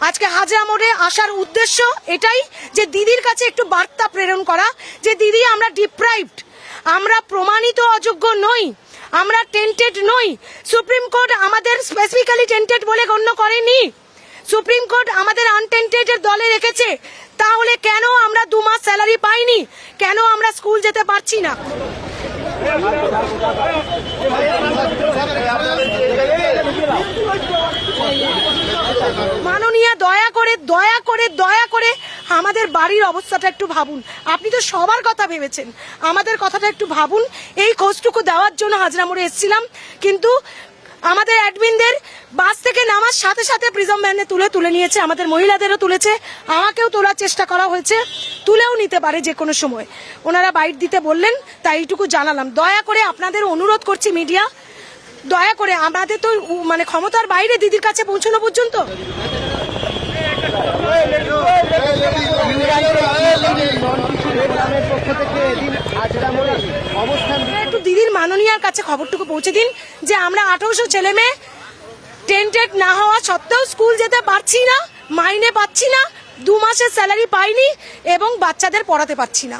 আজকে হাজরা মোড়ে আসার উদ্দেশ্য এটাই যে দিদির কাছে একটু বার্তা প্রেরণ করা যে দিদি, আমরা ডিপ্রাইভড আমরা প্রমাণিত অযোগ্য নই, আমরা টেন্টেড নই। সুপ্রিম কোর্ট আমাদের স্পেসিফিক্যালি টেন্টেড বলে গণ্য করেনি। সুপ্রিম কোর্ট আমাদের আনটেন্টেড দলে রেখেছে। তাহলে কেন আমরা দু মাস স্যালারি পাইনি? কেন আমরা স্কুল যেতে পারছি না? মাননীয়, দয়া করে দয়া করে দয়া করে আমাদের বাড়ির অবস্থাটা একটু ভাবুন। আপনি তো সবার কথা ভেবেছেন। আমাদের কথাটা একটু ভাবুন। এই খোঁজটুকু দেওয়ার জন্য হাজরা মোড়ে এসেছিলাম। কিন্তু আমাদের অ্যাডমিনদের বাস থেকে নামার সাথে সাথে প্রিজম ভ্যানে তুলে তুলে নিয়েছে। আমাদের মহিলাদেরও তুলেছে। আমাকেও তোলার চেষ্টা করা হয়েছে। তুলেও নিতে পারে যে কোনো সময়। ওনারা বাইট দিতে বললেন, তাই এইটুকু জানালাম। দয়া করে আপনাদের অনুরোধ করছি মিডিয়া দয়া করে, আমাদের তো মানে ক্ষমতার বাইরে দিদির কাছে পৌঁছানো পর্যন্ত। একটু দিদির মাননীয়ার কাছে খবরটুকু পৌঁছে দিন, যে আমরা আঠারোশো ছেলে মেয়ে টেন্টেড না হওয়া সত্ত্বেও স্কুল যেতে পারছি না, মাইনে পাচ্ছি না, দু মাসের স্যালারি পাইনি এবং বাচ্চাদের পড়াতে পারছি না।